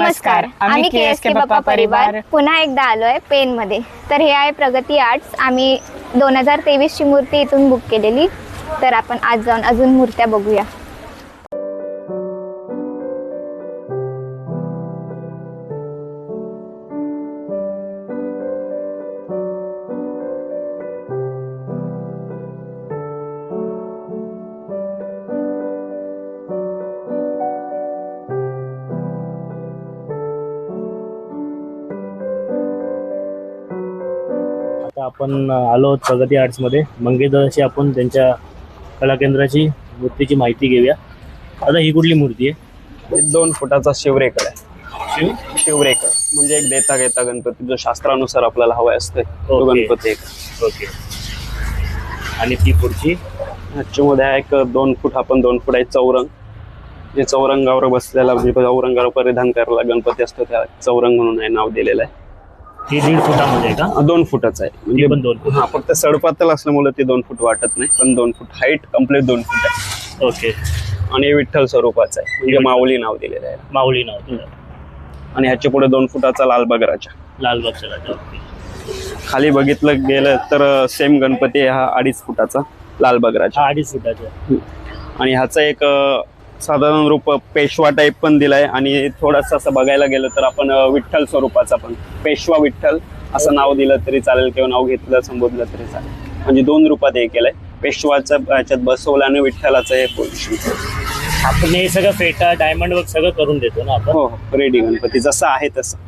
नमस्कार. आम्ही के एस के बाप्पा परिवार पुन्हा एकदा आलोय पेन मध्ये तर हे आहे प्रगती आर्ट्स. आम्ही दोन हजार तेवीस ची मूर्ती इथून बुक केलेली. तर आपण आज जाऊन अजून मूर्त्या बघूया. आपण आलो आहोत प्रगती आर्ट्समध्ये मंगेशदादाशी आपण त्यांच्या कला केंद्राची मूर्तीची माहिती घेऊया. आता ही कुठली मूर्ती आहे? दोन फुटाचा शिवरेकर आहे. शिव? शिवरेकर म्हणजे एक देता घेता गणपती जो शास्त्रानुसार आपल्याला हवाय असते तो. गणपती एक ओके. आणि ती पुढची? ह्याच्यामध्ये आहे एक दोन फूट आपण दोन फूट आहे चौरंग. जे चौरंगावर बसलेला म्हणजे चौरंगावर परिधान करायला गणपती असतो त्या चौरंग म्हणून आहे नाव दिलेलं आहे. ही दीड फुटामध्ये का? दोन फुटाचा आहे. म्हणजे पण दोन फूट. हा फक्त सडपातल असल्यामुळे ते दोन फूट वाटत नाही पण दोन फूट हाईट कंप्लीट दोन फूट आहे. ओके. आणि विठ्ठल स्वरूपाचं आहे. म्हणजे माऊली नाव दिलेलं आहे. माऊली नाव. आणि ह्याच्या पुढे दोन फुटाचा लालबाग लालबागचा राजा ओके. खाली बघितलं गेलं तर सेम गणपती हा अडीच फुटाचा लालबाग राजा अडीच फुटाचा आणि ह्याचा एक साधारण रूप पेशवा टाईप पण दिलाय आणि थोडंसं असं बघायला गेलं तर आपण विठ्ठल स्वरूपाचा पण पेशवा विठ्ठल असं नाव दिलं तरी चालेल किंवा नाव घेतलं संबोधलं तरी चालेल. म्हणजे दोन रूपात हे केलंय. पेशवाचं ह्याच्यात बसवलं आणि विठ्ठलाचं हे पोझिशन आपण हे सगळं फेटा डायमंड वर्क सगळं करून देतो ना आपण? हो रेडी गणपती जसं आहे तसं.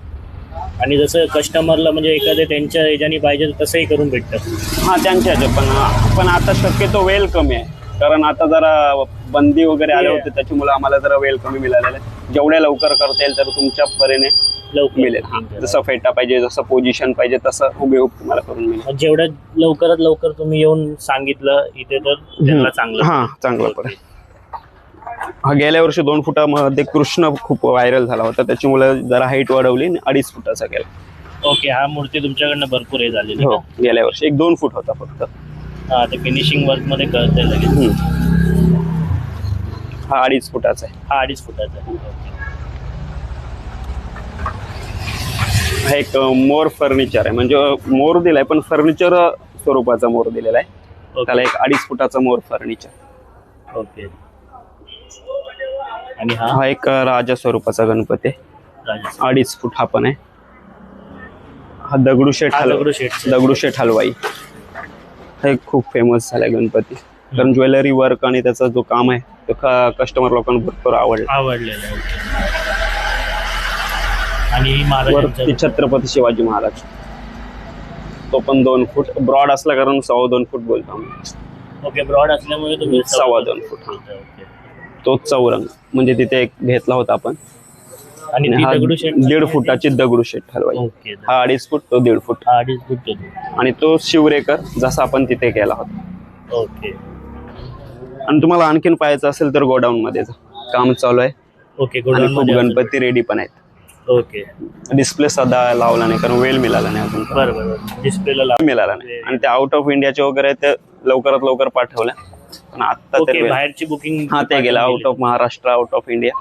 आणि जसं कस्टमरला म्हणजे एखाद्या त्यांच्या ह्याच्यानी पाहिजे तसंही करून भेटतं. हा त्यांच्या ह्याच्यात पण पण आता शक्यतो वेळ कमी आहे. कारण आता जरा बंदी वगैरे आले होते त्याच्यामुळे आम्हाला जरा वेळ कमी मिळालेला आहे. जेवढ्या लवकर करता येईल तर तुमच्या परीने लवकर. मिळेल. हा जसं फेटा पाहिजे जसं पोझिशन पाहिजे तसं हुबेहूब तुम्हाला करून मिळेल. जेवढ्या लवकरात लवकर तुम्ही येऊन सांगितलं इथे तर त्यांना चांगलं. हा चांगलं पडेल. हा गेल्या वर्षी दोन फुटामध्ये कृष्ण खूप व्हायरल झाला होता त्याच्यामुळे जरा हाईट वाढवली आणि अडीच फुटाचा केला. ओके हा मूर्ती तुमच्याकडनं भरपूर हे झालेली. हो? गेल्या वर्षी. एक दोन फूट होता फक्त. हा ते फिनिशिंग वर्कमध्ये कळतंय लगेच. हम्म. हा अडीच फुटाचा आहे. हा अडीच फुटाचा आहे. हा एक अ, मोर फर्निचर आहे. म्हणजे अ, मोर दिलाय पण फर्निचर स्वरूपाचा मोर दिलेला आहे. त्याला एक अडीच फुटाचा मोर फर्निचर ओके. आणि हा? हा एक अ, राजा स्वरूपाचा गणपती आहे. अडीच फूट हा पण आहे. हा दगडूशेठ हा हलवाई दगडूशेठचा. दगडूशेठ हलवाई. हा एक खूप फेमस झालाय गणपती कारण ज्वेलरी वर्क आणि त्याचा जो काम आहे तो कस्टमर लोकांना भरपूर आवडला आवडलेला आहे ओके. आणि वरती छत्रपती शिवाजी महाराज तो पण दोन फूट ब्रॉड असल्या कारण सव्वा दोन फूट बोलतो आम्ही ओके ब्रॉड असल्यामुळे तुम्ही सव्वा दोन फूट, हा. ओके. तो चौरंग म्हणजे तिथे एक घेतला होता आपण आणि आणि ती हा दगडूशेठ दीड फुटाची दगडूशेठ हलवाई ओके हा अडीच फूट तो दीड फूट. हा अडीच फूट आणि तो शिवरेकर जसा आपण तिथे केला होता. ओके. आणि तुम्हाला आणखीन पाहायचं असेल तर गोडाऊन मध्ये जा. काम चालू आहे. ओके आणि गोल्डन खूप गणपती रेडी पण आहेत. ओके. डिस्प्ले सध्या लावला नाही कारण वेळ मिळाला नाही अजून. बरं बरं डिस्प्लेला लाव. मिळाला नाही. आणि ते आउट ऑफ इंडियाचे वगैरे ते लवकरात लवकर पाठवल्या. पण आता ओके तरी वेळ- बाहेरची बुकिंग हा ते गेलं. Out of Maharashtra out of India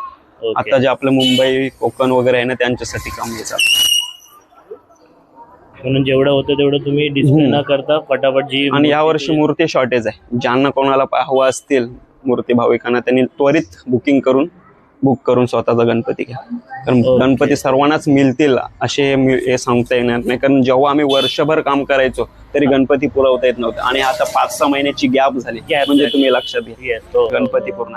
आता जे आपलं मुंबई कोकण वगैरे आहे ना त्यांच्यासाठी काम चालू म्हणून जेवढं होतं तेवढं तुम्ही डिस्प्ले न करता पटापट जी आणि या वर्षी मूर्ती शॉर्टेज आहे. ज्यांना कोणाला हवा असतील मूर्ती भाविकांना त्यांनी त्वरित बुकिंग करून बुक करून स्वतःचा गणपती घ्या. कारण. गणपती सर्वांनाच मिळतील असे हे सांगता येणार नाही. कारण जेव्हा आम्ही वर्षभर काम करायचो तरी गणपती पुरवता येत नव्हतं. आणि आता पाच सहा महिन्याची गॅप झाली. म्हणजे. तुम्ही लक्षात घ्या. हो. गणपती पूर्ण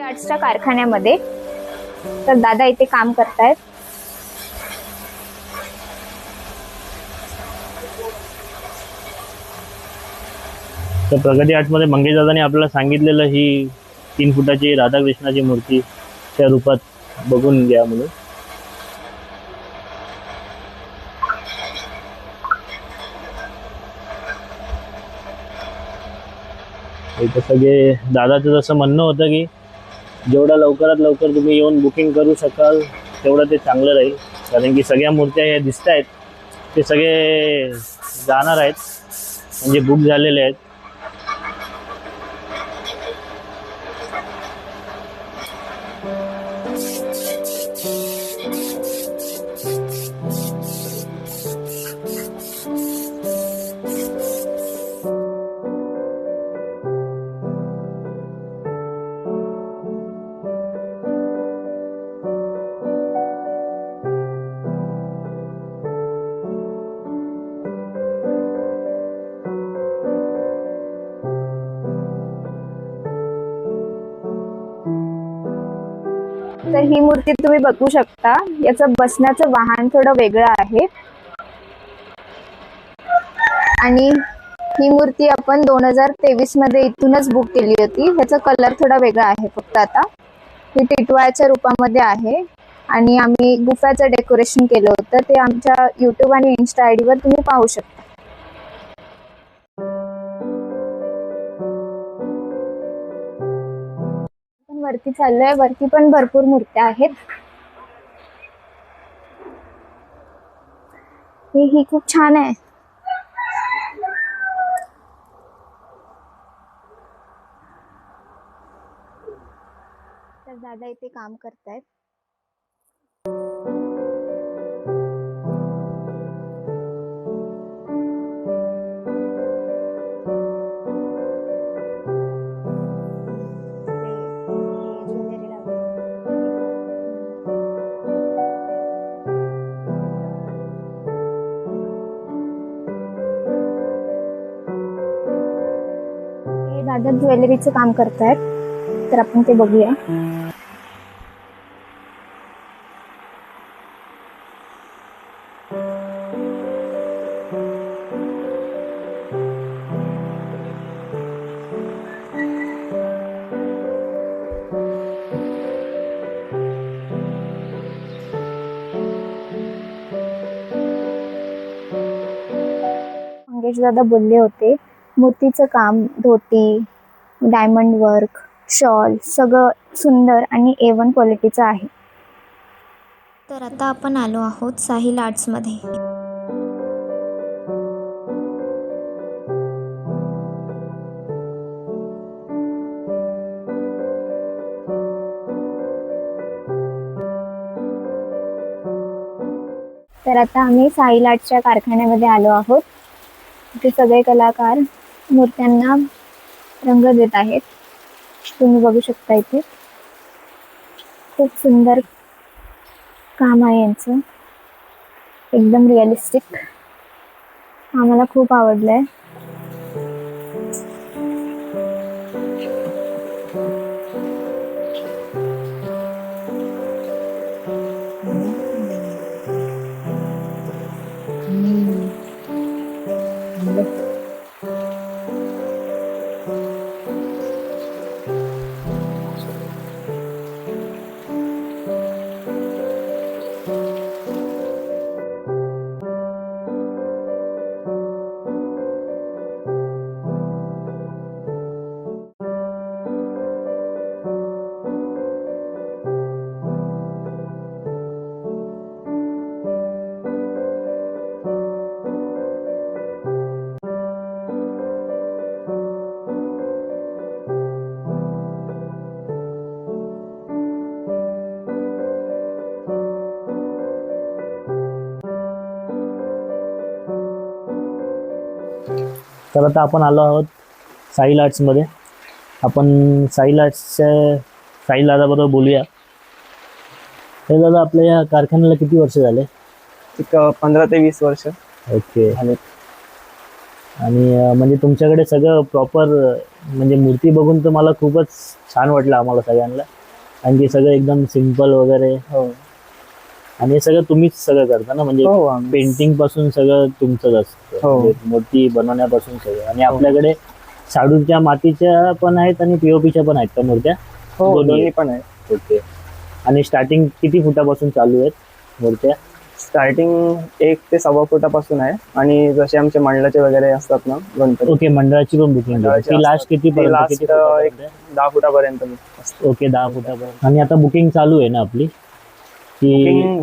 आर्ट्सच्या कारखान्यामध्ये. तर दादा इथे काम करतायत. तर प्रगती आर्टमध्ये मंगेश दादाने आपल्याला सांगितलेलं ही तीन फुटाची राधाकृष्णाची मूर्ती त्या रूपात बघून घ्या म्हणून. इथं सगळे दादाचं जसं म्हणणं होतं की जेवढं लवकरात लवकर तुम्ही येऊन बुकिंग करू शकाल तेवढं ते चांगलं राहील. कारण की सगळ्या मूर्त्या या दिसत आहेत ते सगळे जाणार आहेत. म्हणजे बुक झालेले आहेत. तर ही मूर्ती तुम्ही बघू शकता. याचं बसण्याचं वाहन थोडं वेगळं आहे. आणि ही मूर्ती आपण दोन हजार तेवीसमध्ये इथूनच बुक केली होती. ह्याचा कलर थोडा वेगळा आहे फक्त आता. ही टिटवाळ्याच्या रूपामध्ये आहे. आणि आम्ही गुफ्याचं डेकोरेशन केलं होतं. ते आमच्या युट्यूब आणि इन्स्टा आय डीवर तुम्ही पाहू शकता. वरती चाललोय. वरती पण भरपूर मूर्त्या आहेत. ही ही खूप छान आहे. तर दादा इथे काम करतायत. दादा ज्वेलरीचं काम करतायत तर आपण ते बघूया. दादा बोलले होते मूर्तीचं काम धोती डायमंड वर्क शॉल सगळं सुंदर आणि ए वन क्वालिटीचं आहे. तर आता आपण आलो आहोत साहिल आर्ट्समध्ये तर आता आम्ही साईल आर्टच्या कारखान्यामध्ये आलो आहोत. इथे सगळे कलाकार मूर्त्यांना रंग देत आहेत. तुम्ही बघू शकता इथे. खूप सुंदर काम आहे यांचं. एकदम रिअलिस्टिक आम्हाला खूप आवडलं आहे तर आता आपण आलो आहोत साईल आर्ट्समध्ये. आपण साईल आर्ट्सच्या साईल दादाबरोबर बोलूया. तर दादा आपल्या या कारखान्याला किती वर्ष झाले? एक पंधरा ते वीस वर्ष. ओके. आणि म्हणजे तुमच्याकडे सगळं प्रॉपर म्हणजे मूर्ती बघून तर मला खूपच छान वाटलं आम्हाला सगळ्यांना. आणि ते सगळं एकदम सिंपल वगैरे. हो. आणि हे सगळं तुम्हीच सगळं करता ना? म्हणजे हो आम्ही- पेंटिंगपासून सगळं तुमचंच असतं. हो. म्हणजे मूर्ती बनवण्यापासून सगळं. आणि आपल्याकडे शाडूच्या मातीच्या पण आहेत आणि पीओपीच्या पण आहेत का मूर्त्या? हो दोन्ही दोन्ही पण आहे ओके. आणि स्टार्टिंग किती फुटापासून चालू आहेत मूर्त्या? स्टार्टिंग एक ते सव्वा फुटापासून आहे. आणि जसे आमचे मंडळाचे वगैरे असतात ना गणपती. ओके मंडळाची पण बुकिंग मंडळाची ती लास्ट असतात. किती ती पर्यंत? last, किती अं, फुटापर्यंत? आहे? दहा फुटापर्यंत असते ओके दहा फुटापर्यंत. आणि आता बुकिंग चालू आहे ना आपली? की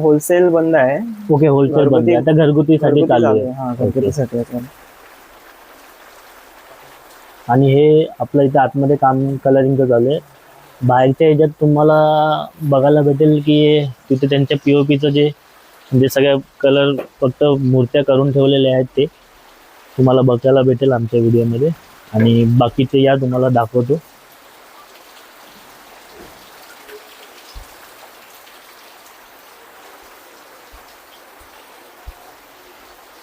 होलसेल बंद आहे ओके होलसेल बंद आहे. आता घरगुतीसाठी घरगुती चालू. हा घरगुतीसाठी आहे. आणि हे आपलं इथे आतमध्ये काम कलरिंगचं चालू आहे बाहेरच्या ह्याच्यात तुम्हाला बघायला भेटेल की तिथे त्यांच्या पी ओ पीचं जे म्हणजे सगळ्या कलर फक्त मूर्त्या करून ठेवलेल्या आहेत ते तुम्हाला बघायला भेटेल आमच्या व्हिडिओमध्ये आणि बाकीचे या तुम्हाला दाखवतो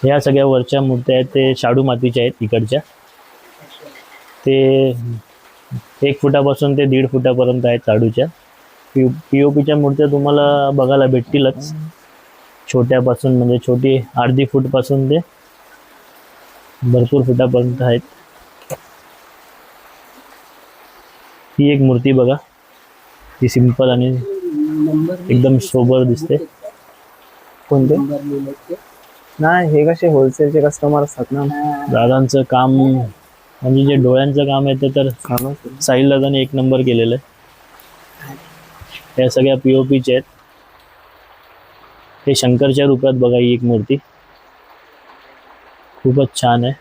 ह्या सगळ्या वरच्या मूर्त्या आहेत ते शाडू मातीच्या आहेत इकडच्या. ते एक फुटापासून ते दीड फुटापर्यंत आहेत शाडूच्या. पी पी ओ पीच्या मूर्त्या तुम्हाला बघायला भेटतीलच. छोट्यापासून म्हणजे छोटी अर्धी फूटपासून ते भरपूर फुटापर्यंत आहेत. ही एक मूर्ती बघा. ती सिंपल आणि एकदम सोबर दिसते. कोणते? नाही हे कसे होलसेलचे कस्टमर असतात ना. दादांचं काम म्हणजे जे डोळ्यांचं काम आहे ते तर साहिल दादाने एक नंबर केलेलं आहे. या सगळ्या पी ओ पीचे आहेत. हे शंकरच्या रूपात बघा ही एक मूर्ती. खूपच छान आहे.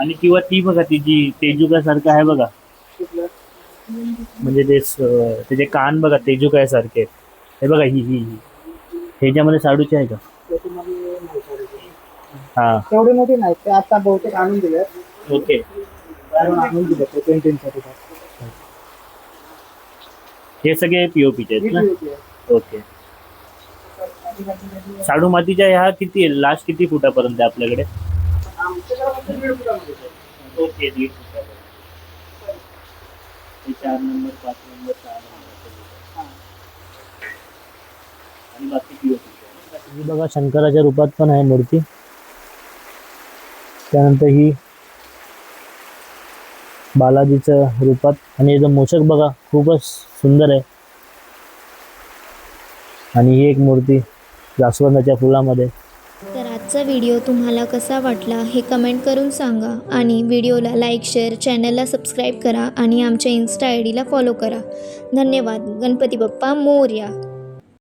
आणि किंवा ती बघा ती जी तेजुका सारखं आहे बघा. म्हणजे ते त्याचे कान बघा तेजुका सारखे हे बघा ही ही ही. ह्याच्यामध्ये साडूचे आहे का? हा. तेवढे मोठे नाहीत ते आता बहुतेक आणून दिले ओके. आणून दिले ते पेंटिंगसाठी. हे सगळे पीओपीचे आहेत ना? ओके. साडू मातीच्या ह्या किती लास्ट किती फुटापर्यंत आहे आपल्याकडे? ओके दीड फुटापर्यंत चार नंबर पाच नंबर सहा नंबर आणि बाकी पीओपी ही बघा शंकराच्या रूपात पण आहे मूर्ती. त्यानंतर ही बालाजीच्या रूपात. आणि याचं मोचक बघा खूपच सुंदर आहे. आणि ही एक मूर्ती जास्वंदाच्या फुलामध्ये. आजचा व्हिडिओ तुम्हाला कसा वाटला हे कमेंट करून सांगा आणि व्हिडिओला लाईक शेअर चॅनलला सबस्क्राईब करा आणि आमच्या इन्स्टा आय डीला फॉलो करा. धन्यवाद. गणपती बाप्पा मोर्या.